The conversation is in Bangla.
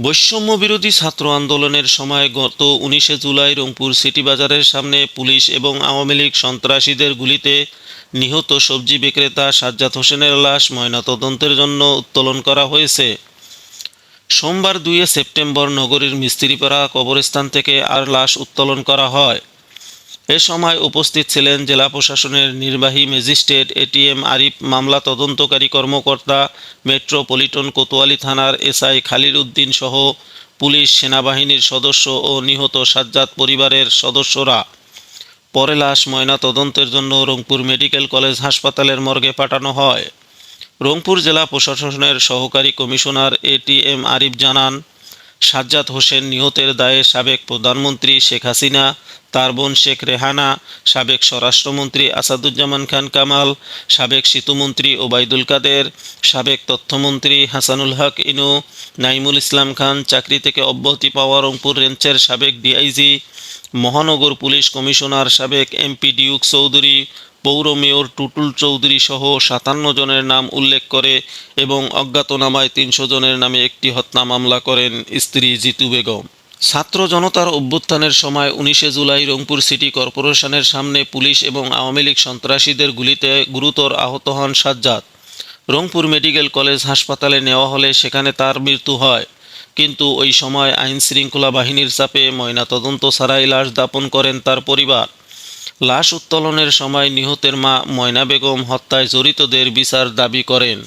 বৈষম্য বিরোধী ছাত্র আন্দোলনের সময় গত উনিশে জুলাই রংপুর সিটি বাজারের সামনে পুলিশ এবং আওয়ামী লীগ সন্ত্রাসীদের গুলিতে নিহত সবজি বিক্রেতা সাজ্জাদ হোসেনের লাশ ময়নাতদন্তের জন্য উত্তোলন করা হয়েছে। সোমবার দুইয়ে সেপ্টেম্বর নগরীর মিস্ত্রিপাড়া কবরস্থান থেকে আর লাশ উত্তোলন করা হয়। এ সময় উপস্থিত ছিলেন জেলা প্রশাসনের নির্বাহী ম্যাজিস্ট্রেট এটিএম আরিফ মামলা তদন্তকারী কর্মকর্তা মেট্রোপলিটন কোতোয়ালি থানার এসআই খালিল উদ্দিন সহ পুলিশ, সেনাবাহিনীর সদস্য ও নিহত সাজ্জাদ পরিবারের সদস্যরা। পরে লাশ ময়না তদন্তের জন্য রংপুর মেডিকেল কলেজ হাসপাতালের মর্গে পাঠানো হয়। রংপুর জেলা প্রশাসনের সহকারী কমিশনার এটিএম আরিফ জানান সাজ্জাদ হোসেন নিহতের দায়ে সাবেক প্রধানমন্ত্রী শেখ হাসিনা, তার বোন শেখ রেহানা, সাবেক স্বরাষ্ট্রমন্ত্রী আসাদুজ্জামান খান কামাল, সাবেক সেতুমন্ত্রী ওবায়দুল কাদের, সাবেক তথ্যমন্ত্রী হাসানুল হক ইনু, নাইমুল ইসলাম খান চাকরি থেকে অব্যাহতি পাওয়া রংপুর রেঞ্চের সাবেক ডিআইজি মহানগর পুলিশ কমিশনার সাবেক এমপি ডিউক চৌধুরী, পৌর মেয়র টুটুল চৌধুরী সহ সাতান্ন জনের নাম উল্লেখ করে এবং অজ্ঞাতনামায় তিনশো জনের নামে একটি হত্যা মামলা করেন স্ত্রী জিতু বেগম। ছাত্র জনতার অভ্যুত্থানের সময় উনিশে জুলাই রংপুর সিটি কর্পোরেশনের সামনে পুলিশ এবং আওয়ামী লীগ সন্ত্রাসীদের গুলিতে গুরুতর আহত হন সাজ্জাদ। রংপুর মেডিকেল কলেজ হাসপাতালে নেওয়া হলে সেখানে তার মৃত্যু হয়। কিন্তু ওই সময় আইন শৃঙ্খলা বাহিনীর চাপে ময়নাতদন্ত ছাড়াই লাশ দাপন করেন তার পরিবার। লাশ উত্তোলনের সময় নিহতের মা ময়না বেগম হত্যায় জড়িতদের বিচার দাবি করেন।